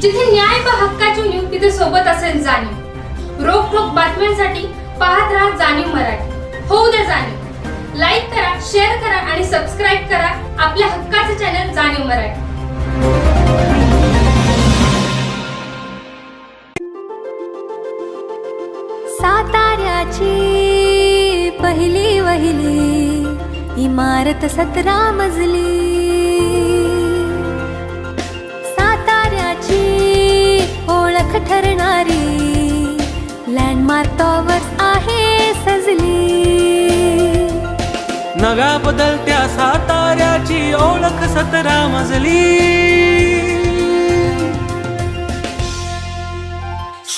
जिथे न्याय व हक्काची न्यूज तिथे सोबत असेल जाणीव. रोख रोख बातम्यांसाठी पाहत राहा जाणीव मराठी. होऊ द्या जाणीव. लाईक करा शेअर करा आणि सबस्क्राईब करा आपल्या हक्काचे चॅनल जाणीव मराठी. साताऱ्याची पहिली वहिली इमारत सतरा मजली. ओळख ठरणारी लँडमार्क टॉवर्स आहे सजली. नव्या बदलत्या साताऱ्याची ओळख सतरा मजली.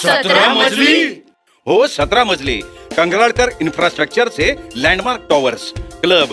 सतरा मजली? हो सतरा मजली. कंगराळकर इन्फ्रास्ट्रक्चरचे landmark towers club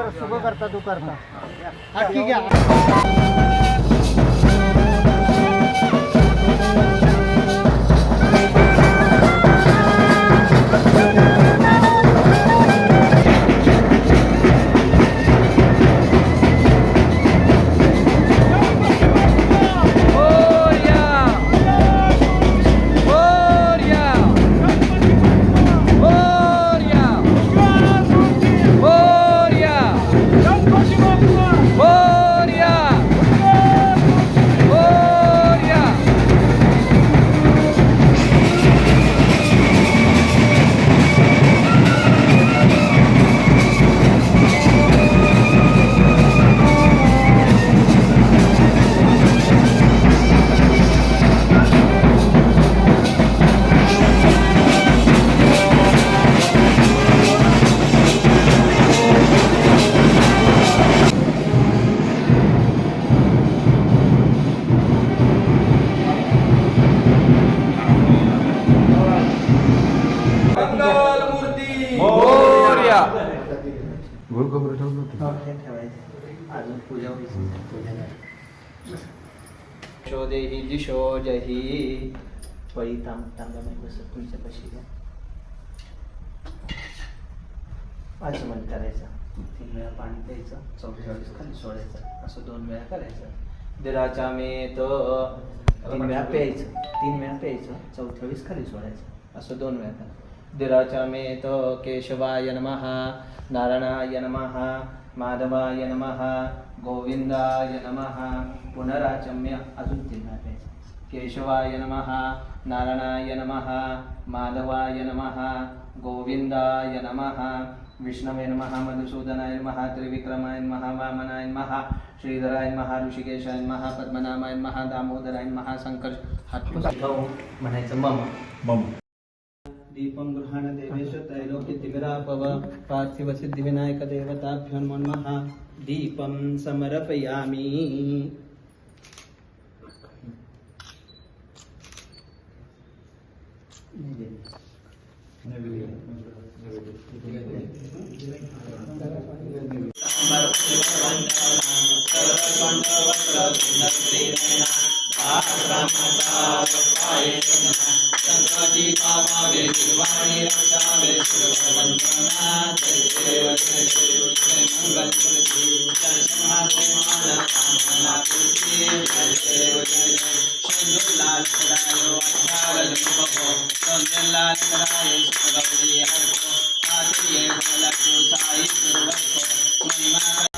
परत सुख करता तू करता. हा. आहे अजून पूजा शो देही दिशो जही पळी तांब तांबा नाही बसत तुमच्या कशी घ्या. पाच मन करायचं. तीन वेळा पाणी प्यायचं चौथ्या वेळेस खाली सोडायचं. असं दोन वेळा करायचं. दिराच्या मेत तीन वेळा प्यायचं. तीन वेळा प्यायचं चौथ्या वेळेस खाली सोडायचं. असं दोन वेळा करायचं दिराच्या मेत केशवाय नमः नारायणाय नमः माधवाय नमः गोविंदाय नमः पुनराचम्य अजून तीन केशवाय नमः नारायणाय नमः माधवाय नमः गोविंदाय नमः विष्णवे नमः मधुसूदनाय नमः त्रिविक्रमाय नमः वामनाय नमः श्रीधराय नमः ऋषिकेशाय नमः पद्मनाभाय नमः दामोदराय नमः शंकर हात म्हणायचं मम. मम. दीपं गृहाण देवेश तैलोक्यतिमिरापव पार्थिवसिद्धिविनायकदेवताभ्यो नमः दीपं समर्पयामि। सर्वण्डवन्द्रसुन्दरीनयना त्रैलोक्य तिमिरापव पार्थिव सिद्धिविनायक देवताभ्यो नमो नमः दीपं समर्पयामि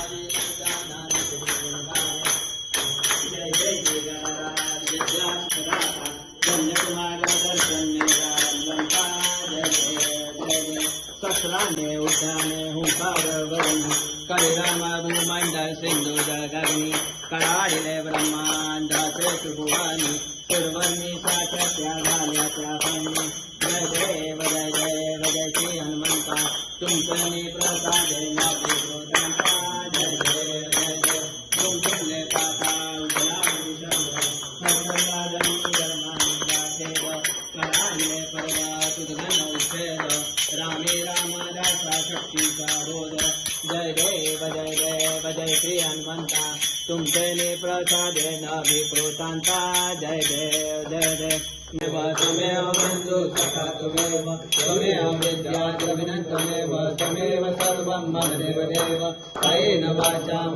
सत्राने उद्याने हुंकार वरुणी कलिराम भूमंडळ सिंधू जगग्नी कडाडिले ब्रह्मांडाचे शुभवानी पूर्वनी साच्या त्या झाल्या त्या फणी जय देव जय देव जय श्री हनुमंता तुमचनी प्रसाद रामे राम दासा शक्तीचा बोध. जय देव जय देव, जय श्री हनुमंता. तुमचे ने प्रसादे नभिप्रोतांता. जय देव जय देव. कायेन वाचा